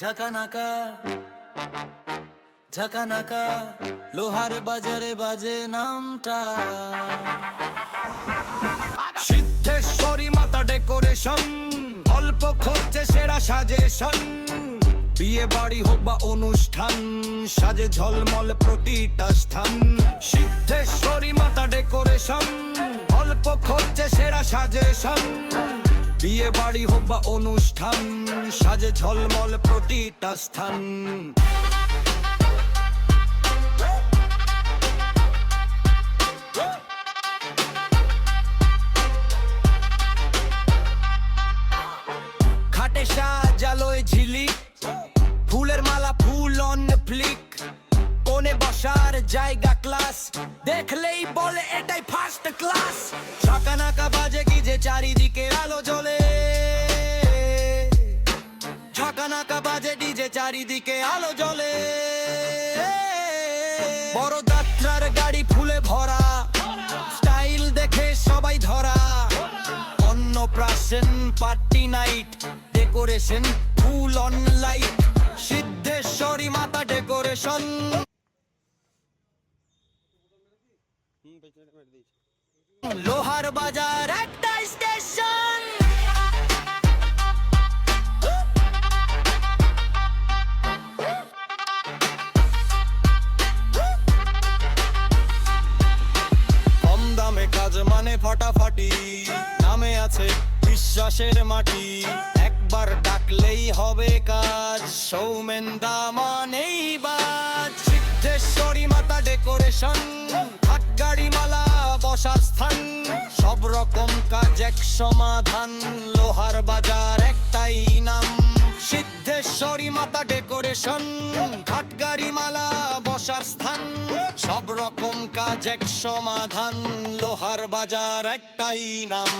ঝাঁকানাকা ঝাঁকানাকা, লোহার বাজারে বাজে নামটা। সিদ্ধেশ্বরী মাতা ডেকোরেশন, অল্প খরচে সেরা সাজেশন। বিয়ে বাড়ি হোক বা অনুষ্ঠান, সাজে ঝলমল প্রতিটা স্থান। সিদ্ধেশ্বরী মাতা ডেকোরেশন, অল্প খরচে সেরা সাজেশন। বিয়ে বাড়ি হোক বা অনুষ্ঠান, সাজে ঝলমল প্রতিটা স্থান। খাটে সাজালোয় ঝিলিক, ফুলের মালা, ফুল অন ফ্লিক কোণে বসার জায়গা ক্লাস দেখলেই বলে এটাই ফার্স্ট ক্লাস নাকা বাজে ডিজে চারিদিকে আলো জ্বলে। বড় যাত্রার গাড়ি ফুলে ভরা। স্টাইল দেখে সবাই ধরা। অন্নপ্রাশন, পার্টি নাইট, ডেকোরেশন, ফুল অন লাইট, সিদ্ধেশ্বরী মাতা ডেকোরেশন। লোহার বাজার একটা মানে ফাটাফাটি। নামে আছে বিশ্বাসের মাটি। একবার ডাকলেই হবে কাজ। সৌমেন দামানেই বাজ। সিদ্ধেশ্বরী মাতা ডেকোরেশন। হাট গাড়ি মালা বসার স্থান। সব রকম কাজ এক সমাধান। লোহার বাজার একটাই নাম। সিদ্ধেশ্বরী মাতা ডেকোরেশন। ঘাটগাড়ি মালা বসার স্থান। রকম কাজ এক সমাধান লোহার বাজার একটাই নাম।